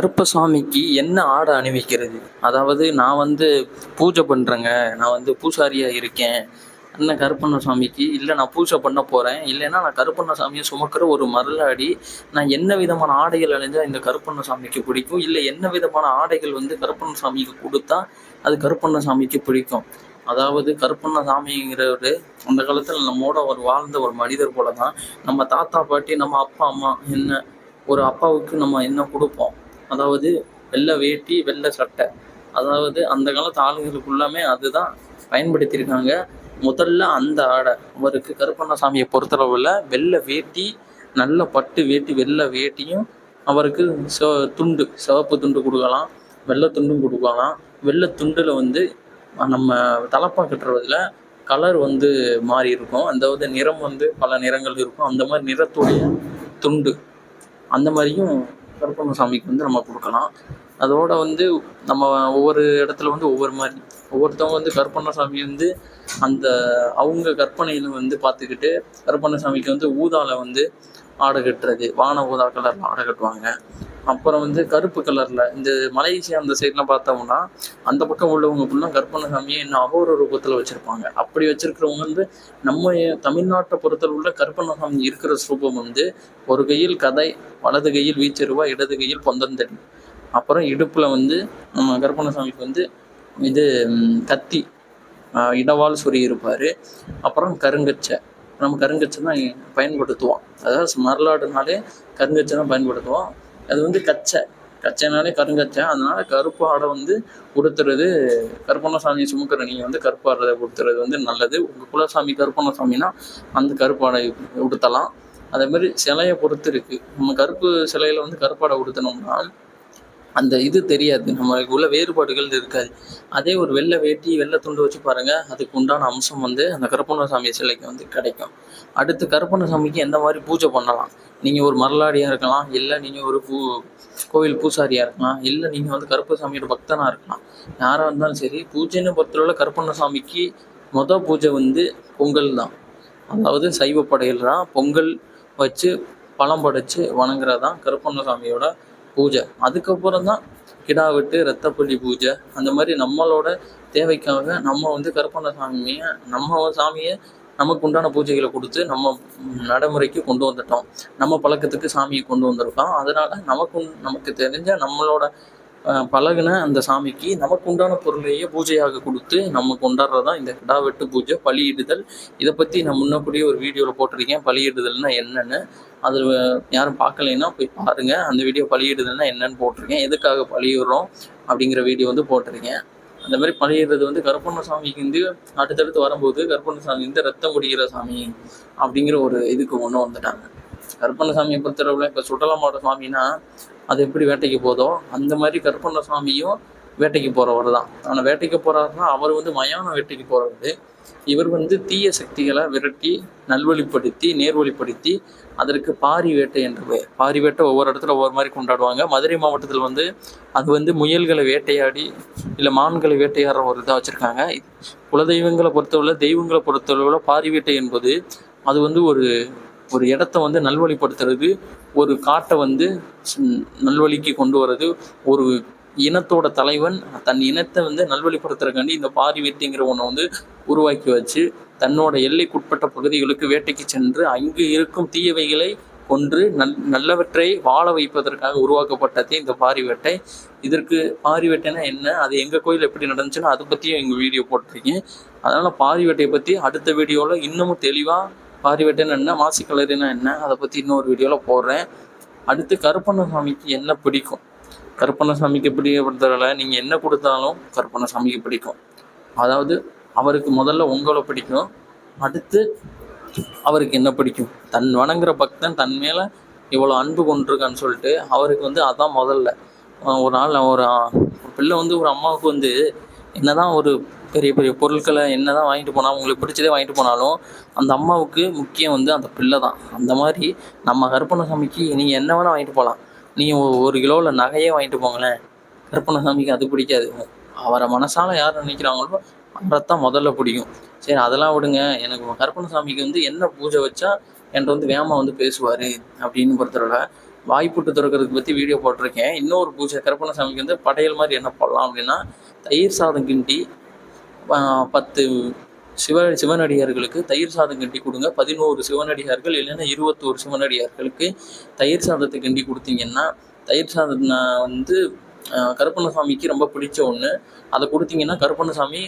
கருப்பசாமிக்கு என்ன ஆடை அணிவிக்கிறது? அதாவது நான் வந்து பூஜை பண்ணுறேங்க நான் வந்து பூசாரியாக இருக்கேன். அண்ணன் கருப்பண்ண சாமிக்கு இல்லை நான் பூஜை பண்ண போகிறேன் இல்லைன்னா நான் கருப்பண்ண சாமியை சுமக்கிற ஒரு மருளாடி நான் என்ன விதமான ஆடைகள் அணிஞ்சால் இந்த கருப்பண்ண சாமிக்கு பிடிக்கும்? இல்லை என்ன விதமான ஆடைகள் வந்து கருப்பண்ண சாமிக்கு கொடுத்தா அது கருப்பண்ண சாமிக்கு பிடிக்கும்? அதாவது கருப்பண்ண சாமிங்கிறவர் அந்த காலத்தில் நம்மோட ஒரு வாழ்ந்த ஒரு மனிதர் போல தான் நம்ம தாத்தா பாட்டி நம்ம அப்பா அம்மா என்ன ஒரு அப்பாவுக்கு நம்ம என்ன கொடுப்போம்? அதாவது வெள்ளை வேட்டி வெள்ளை சட்டை. அதாவது அந்த காலத்து ஆளுங்களுக்குள்ளாமே அதுதான் பயன்படுத்தியிருக்காங்க. முதல்ல அந்த ஆடை அவருக்கு கருப்பண்ணசாமியை பொறுத்தளவில் வெள்ளை வேட்டி நல்ல பட்டு வேட்டி வெள்ளை வேட்டியும் அவருக்கு ச துண்டு சிவப்பு துண்டு கொடுக்கலாம் வெள்ளை துண்டும் கொடுக்கலாம். வெள்ளை துண்டில் வந்து நம்ம தலப்பா கட்டுறதுல கலர் வந்து மாறி இருக்கும். அதாவது நிறம் வந்து பல நிறங்கள் இருக்கும். அந்த மாதிரி நிறத்துடைய துண்டு அந்த மாதிரியும் கருப்பண்ண சாமிக்கு வந்து நம்ம கொடுக்கலாம். அதோட வந்து நம்ம ஒவ்வொரு இடத்துல வந்து ஒவ்வொரு மாதிரி ஒவ்வொருத்தவங்க வந்து கருப்பண்ண சாமி வந்து அந்த அவங்க கற்பனையில் வந்து பார்த்துக்கிட்டு கருப்பண்ண சாமிக்கு வந்து ஊதாவில் வந்து ஆடை கட்டுறது வான ஊதா கலரில் ஆடை கட்டுவாங்க. அப்புறம் வந்து கருப்பு கலரில் இந்த மலேசியா அந்த சைட்லாம் பார்த்தோம்னா அந்த பக்கம் உள்ளவங்க ஃபுல்லாக கற்பண்ண இன்னும் அகோர ரூபத்தில் வச்சுருப்பாங்க. அப்படி வச்சுருக்கிறவங்க வந்து நம்ம தமிழ்நாட்டை பொறுத்தளவுல உள்ள சாமி இருக்கிற ஸ்ரூபம் வந்து ஒரு கையில் கதை வலது கையில் வீச்சருவா இடது கையில் பொந்தந்தடி. அப்புறம் இடுப்பில் வந்து நம்ம கற்பணசாமிக்கு வந்து இது கத்தி இடவால் சொறி இருப்பார். அப்புறம் கருங்கச்சை. நம்ம கருங்கச்சை தான் பயன்படுத்துவோம். அதாவது மரலாடுனாலே கருங்கச்சை தான் பயன்படுத்துவோம். அது வந்து கச்சை. கச்சைனாலே கருங்கச்சை. அதனால கருப்பு ஆடை வந்து உடுத்துறது கருப்பண்ணசாமி சுமக்கிற நீங்கள் வந்து கருப்பாடை உடுத்துறது வந்து நல்லது. உங்கள் குலசாமி கருப்பண்ணசாமினா அந்த கருப்பு ஆடை உடுத்தலாம். அதே மாதிரி சிலையை பொறுத்து இருக்குது நம்ம கருப்பு சிலையில் வந்து கருப்பாடை உடுத்தினோம்னா அந்த இது தெரியாது. நம்மளுக்கு உள்ள வேறுபாடுகள் இருக்காது. அதே ஒரு வெள்ளை வேட்டி வெள்ளை துண்டு வச்சு பாருங்க. அதுக்கு உண்டான அம்சம் வந்து அந்த கருப்பண்ணசாமி சிலைக்கு வந்து கிடைக்கும். அடுத்து கருப்பண்ணசாமிக்கு எந்த மாதிரி பூஜை பண்ணலாம்? நீங்கள் ஒரு மரலாடியாக இருக்கலாம். இல்லை நீங்கள் ஒரு பூ கோவில் பூசாரியாக இருக்கலாம். இல்லை நீங்கள் வந்து கருப்பசாமியோட பக்தனாக இருக்கலாம். யாராக இருந்தாலும் சரி பூஜைன்னு பொறுத்தளவில் கருப்பண்ணசாமிக்கு மொதல் பூஜை வந்து பொங்கல் தான். அதாவது சைவ படையல் தான். பொங்கல் வச்சு பழம் படைச்சு வணங்குறது தான் கருப்பண்ணசாமியோட பூஜை. அதுக்கப்புறம் தான் கிடா வெட்டு ரத்தப்பள்ளி பூஜை. அந்த மாதிரி நம்மளோட தேவைக்காக நம்ம வந்து கருப்பண்ணசாமியை நம்ம சாமியை நமக்கு உண்டான பூஜைகளை கொடுத்து நம்ம நடைமுறைக்கு கொண்டு வந்துட்டோம். நம்ம பழக்கத்துக்கு சாமியை கொண்டு வந்திருக்கோம். அதனால நமக்கு நமக்கு தெரிஞ்ச நம்மளோட பழகுன அந்த சாமிக்கு நமக்கு உண்டான பொருளையே பூஜையாக கொடுத்து நம்ம கொண்டாடுறது தான் இந்த கிடா வெட்டு பூஜை பலியிடுதல். இதை பற்றி நான் முன்னக்கூடியே ஒரு வீடியோவில் போட்டிருக்கேன். பலியிடுதல்னா என்னென்னு. அதில் யாரும் பார்க்கலைன்னா போய் பாருங்கள் அந்த வீடியோ பலியிடுதல்னா என்னென்னு போட்டிருக்கேன். எதுக்காக பலியிடுறோம் அப்படிங்கிற வீடியோ வந்து போட்டிருக்கேன். அந்த மாதிரி பழையிறது வந்து கருப்பண்ண சாமிக்கு வந்து அடுத்தடுத்து வரும்போது கருப்பண்ண சாமி வந்து ரத்தம் குடிக்கிற சாமி அப்படிங்கிற ஒரு இதுக்கு ஒன்று வந்துட்டாங்க. கருப்பண்ண சாமியை பொறுத்தளவில் இப்போ சுடலமாட சுவாமினா அது எப்படி வேட்டைக்கு போதோ அந்த மாதிரி கருப்பண்ண சுவாமியும் வேட்டைக்கு போகிறவர் தான். ஆனால் வேட்டைக்கு போகிறாருன்னா அவர் வந்து மயான வேட்டைக்கு போகிறவர் இவர் வந்து தீய சக்திகளை விரட்டி நல்வழிப்படுத்தி நேர்வழிப்படுத்தி அதற்கு பாரி வேட்டை என்று பெயர். பாரி வேட்டை ஒவ்வொரு இடத்துல ஒவ்வொரு மாதிரி கொண்டாடுவாங்க. மதுரை மாவட்டத்தில் வந்து அது வந்து முயல்களை வேட்டையாடி இல்லை மான்களை வேட்டையாடுற ஒரு இதாக வச்சுருக்காங்க. குலதெய்வங்களை பொறுத்தவரை தெய்வங்களை பொறுத்தளவில் பாரி வேட்டை என்பது அது வந்து ஒரு ஒரு இடத்த வந்து நல்வழிப்படுத்துறது ஒரு காட்டை வந்து நல்வழிக்கு கொண்டு வர்றது ஒரு இனத்தோட தலைவன் தன் இனத்தை வந்து நல்வழிப்படுத்துறதுக்காண்டி இந்த பாரி வேட்டைங்கிற ஒன்றை வந்து உருவாக்கி வச்சு தன்னோட எல்லைக்குட்பட்ட பகுதிகளுக்கு வேட்டைக்கு சென்று அங்கு இருக்கும் தீயவைகளை கொன்று நல் நல்லவற்றை வாழ வைப்பதற்காக உருவாக்கப்பட்டதே இந்த பாரி வேட்டை. இதற்கு பாரி வேட்டைனா என்ன? அது எங்கள் கோயில் எப்படி நடந்துச்சுன்னா அதை பற்றியும் எங்கள் வீடியோ போட்டிருக்கேன். அதனால் பாரி வேட்டையை பற்றி அடுத்த வீடியோவில் இன்னமும் தெளிவாக பாரிவேட்டென்னா என்ன மாசி கலரினா என்ன அதை பற்றி இன்னொரு வீடியோவில் போடுறேன். அடுத்து கருப்பண்ணசாமிக்கு என்ன பிடிக்கும்? கருப்பண்ணசாமிக்கு பிடிக்கப்படுறதால நீங்கள் என்ன கொடுத்தாலும் கருப்பண்ணசாமிக்கு பிடிக்கும். அதாவது அவருக்கு முதல்ல உங்களை பிடிக்கும். அடுத்து அவருக்கு என்ன பிடிக்கும்? தன் வணங்குற பக்தன் தன் மேலே இவ்வளோ அன்பு கொண்டிருக்கான்னு சொல்லிட்டு அவருக்கு வந்து அதான் முதல்ல. ஒரு நாள் நான் ஒரு பிள்ளை வந்து ஒரு அம்மாவுக்கு வந்து என்னதான் ஒரு பெரிய பெரிய பொருட்களை என்ன தான் வாங்கிட்டு போனால் உங்களுக்கு பிடிச்சதே வாங்கிட்டு போனாலும் அந்த அம்மாவுக்கு முக்கியம் வந்து அந்த பிள்ளை தான். அந்த மாதிரி நம்ம கருப்பண்ணசாமிக்கு நீங்கள் என்ன வேணால் வாங்கிட்டு போகலாம் நீங்கள் ஒரு கிலோவில் நகையே வாங்கிட்டு போங்களேன். கருப்பண்ணசாமிக்கு அது பிடிக்காது. அவரை மனசால் யார் நினைக்கிறாங்களோ அவரைத்தான் முதல்ல பிடிக்கும். சரி அதெல்லாம் விடுங்க. எனக்கு கருப்பண்ணசாமிக்கு வந்து என்ன பூஜை வச்சா என்கிட்ட வந்து வேமா வந்து பேசுவார் அப்படின்னு பொறுத்தவரை வாய்ப்புட்டு திறக்கிறதுக்கு பற்றி வீடியோ போட்டிருக்கேன். இன்னொரு பூஜை கருப்பண்ணசாமிக்கு வந்து படையல் மாதிரி என்ன போடலாம் அப்படின்னா தயிர் சாதம் கிண்டி பத்து சிவ சிவனடியார்களுக்கு தயிர் சாதம் கிண்டி கொடுங்க. பதினோரு சிவனடியார்கள் இல்லைன்னா இருபத்தோரு சிவனடியார்களுக்கு தயிர் சாதத்தை கிண்டி கொடுத்தீங்கன்னா தயிர் சாதம் நான் வந்து கருப்பண்ணசாமிக்கு ரொம்ப பிடிச்ச ஒன்று அதை கொடுத்தீங்கன்னா கருப்பண்ணசாமி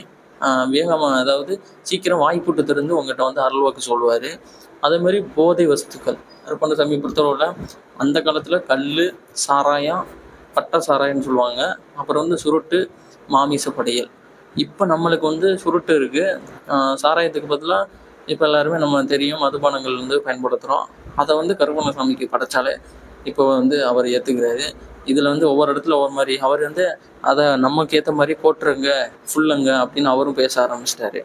வேகமாக அதாவது சீக்கிரம் வாய்ப்புட்டு திறந்து உங்கள்கிட்ட வந்து அருள்வாக்கு சொல்லுவார். அதே மாதிரி போதை வஸ்துக்கள். கருப்பண்ணசாமி பொறுத்தளவில் அந்த காலத்தில் கல் சாராயம் பட்டை சாராயம்னு சொல்லுவாங்க. அப்புறம் வந்து சுருட்டு மாமிச படையல். இப்போ நம்மளுக்கு வந்து சுருட்டு இருக்குது சாராயத்துக்கு பதிலாக இப்போ எல்லாருமே நம்ம தெரியும் மதுபானங்கள் வந்து பயன்படுத்துகிறோம் அதை வந்து கருப்பண்ணசாமிக்கு படைச்சாலே இப்போ வந்து அவர் ஏற்றுக்கிறாரு இதில் வந்து ஒவ்வொரு இடத்துல ஒவ்வொரு மாதிரி அவர் வந்து அதை நமக்கு ஏற்ற மாதிரி போட்டுருங்க ஃபுல்லுங்க அப்படின்னு அவரும் பேச ஆரம்பிச்சிட்டாரு.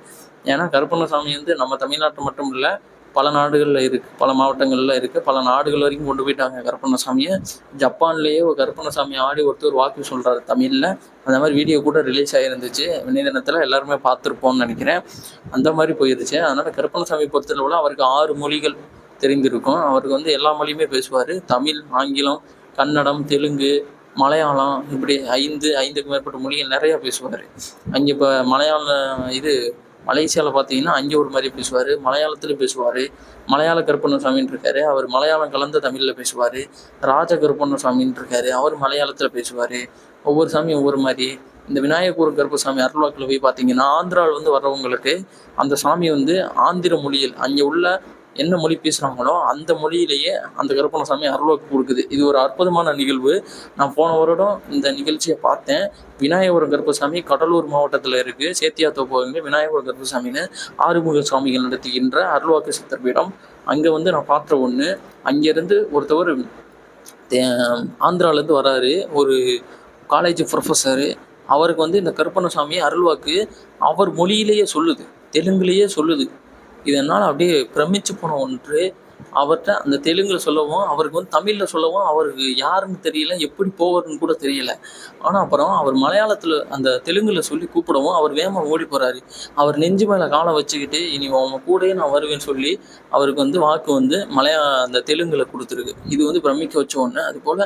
ஏன்னா கருப்பண்ணசாமி வந்து நம்ம தமிழ்நாட்டில் மட்டும் இல்லை பல நாடுகளில் இருக்குது பல மாவட்டங்களில் இருக்குது பல நாடுகள் வரைக்கும் கொண்டு போயிட்டாங்க கருப்பண்ணசாமியை. ஜப்பான்லேயே ஒரு கருப்பண்ணசாமி ஆடி ஒருத்தர் வாக்கு சொல்கிறாரு தமிழில். அந்த மாதிரி வீடியோ கூட ரிலீஸ் ஆகிருந்துச்சு இணையதளத்தில் எல்லாருமே பார்த்துருப்போம்னு நினைக்கிறேன். அந்த மாதிரி போயிருச்சு. அதனால் கருப்பண்ணசாமி பொறுத்தளவில் அவருக்கு ஆறு மொழிகள் தெரிந்திருக்கும். அவருக்கு வந்து எல்லா மொழியுமே பேசுவார். தமிழ் ஆங்கிலம் கன்னடம் தெலுங்கு மலையாளம் இப்படி ஐந்து ஐந்துக்கு மேற்பட்ட மொழிகள் நிறையா பேசுவார். அங்கே இப்போ மலையாளம் இது மலேசியாவில் பார்த்தீங்கன்னா அங்கே ஒரு மாதிரி பேசுவார் மலையாளத்தில் பேசுவார். மலையாள கருப்பண்ணசாமின்னு இருக்காரு அவர் மலையாளம் கலந்த தமிழில் பேசுவார். ராஜ கருப்பண்ணசாமின்னு இருக்காரு அவர் மலையாளத்தில் பேசுவார். ஒவ்வொரு சாமியும் ஒவ்வொரு மாதிரி. இந்த விநாயகபுரம் கருப்பசாமி அருள்வாக்கில் போய் பார்த்தீங்கன்னா ஆந்திராவில் வந்து வர்றவங்களுக்கு அந்த சாமி வந்து ஆந்திர மொழியில் அங்கே உள்ள என்ன மொழி பேசுகிறாங்களோ அந்த மொழியிலேயே அந்த கருப்பண்ணசாமி அருள்வாக்கு கொடுக்குது. இது ஒரு அற்புதமான நிகழ்வு. நான் போன வருடம் இந்த நிகழ்ச்சியை பார்த்தேன். விநாயகபுரம் கருப்பசாமி கடலூர் மாவட்டத்தில் இருக்குது சேத்தியாத்தோப்பு விநாயகபுரம் கருப்பசாமின்னு ஆறுமுக சுவாமிகள் நடத்துகின்ற அருள்வாக்கு சித்தர் பீடம் அங்கே வந்து நான் பார்த்த ஒன்று அங்கேருந்து ஒருத்தவர் ஆந்திராவிலேருந்து வராரு. ஒரு காலேஜ் ப்ரொஃபஸரு அவருக்கு வந்து இந்த கருப்பண்ணசாமி அருள்வாக்கு அவர் மொழியிலேயே சொல்லுது. தெலுங்குலேயே சொல்லுது. இதனால் அப்படியே பிரமிச்சு போன ஒன்று. அவர்கிட்ட அந்த தெலுங்கில் சொல்லவும் அவருக்கு வந்து தமிழில் சொல்லவும் அவருக்கு யாருன்னு தெரியல எப்படி போவார்னு கூட தெரியல. ஆனால் அப்புறம் அவர் மலையாளத்தில் அந்த தெலுங்கில் சொல்லி கூப்பிடவும் அவர் வேகமாக ஓடி போகிறாரு அவர் நெஞ்சு மேலே காலை வச்சுக்கிட்டு இனி உன் கூடயே நான் வருவேன்னு சொல்லி அவருக்கு வந்து வாக்கு வந்து மலையா அந்த தெலுங்கில் கொடுத்துருக்கு. இது வந்து பிரமிக்க வச்ச ஒன்று அதுபோல்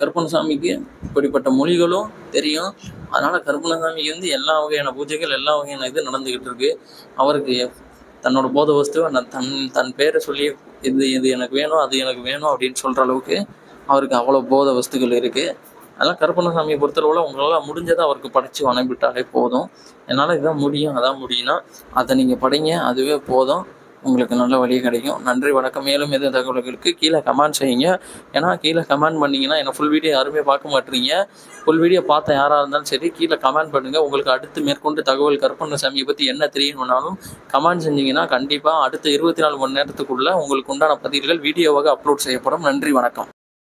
கருப்பணசாமிக்கு இப்படிப்பட்ட மொழிகளும் தெரியும். அதனால் கருப்பணசாமிக்கு வந்து எல்லா வகையான பூஜைகள் எல்லா வகையான இது நடந்துக்கிட்டு இருக்கு. அவருக்கு தன்னோட போத வஸ்துவை நான் தன் தன் பேரை சொல்லி இது இது எனக்கு வேணும் அது எனக்கு வேணும் அப்படின்னு சொல்கிற அளவுக்கு அவருக்கு அவ்வளோ போத வஸ்துகள் இருக்குது அதெல்லாம் கருப்பண்ணசாமியை பொறுத்தளவில் உங்களால் முடிஞ்சதை அவருக்கு படைச்சி வணங்கிவிட்டாலே போதும். என்னால் இதான் முடியும் அதான் முடியும்னா அதை நீங்கள் படைங்க அதுவே போதும். உங்களுக்கு நல்ல வழி கிடைக்கும். நன்றி வணக்கம். மேலும் எதுவும் தகவல்களுக்கு கீழே கமெண்ட் செய்யுங்க. ஏன்னா கீழே கமெண்ட் பண்ணிங்கன்னா என்னை ஃபுல் வீடியோ யாருமே பார்க்க மாட்டீங்க. ஃபுல் வீடியோ பார்த்த யாராக இருந்தாலும் சரி கீழே கமெண்ட் பண்ணுங்கள் உங்களுக்கு அடுத்து மேற்கொண்டு தகவல் கருப்பண்ணசாமியை பற்றி என்ன தெரியணும்னாலும் கமெண்ட் செஞ்சீங்கன்னா கண்டிப்பாக அடுத்த இருபத்தி நாலு மணி நேரத்துக்குள்ளே உங்களுக்கு உண்டான பதில்கள் வீடியோவாக அப்லோட் செய்யப்படும். நன்றி வணக்கம்.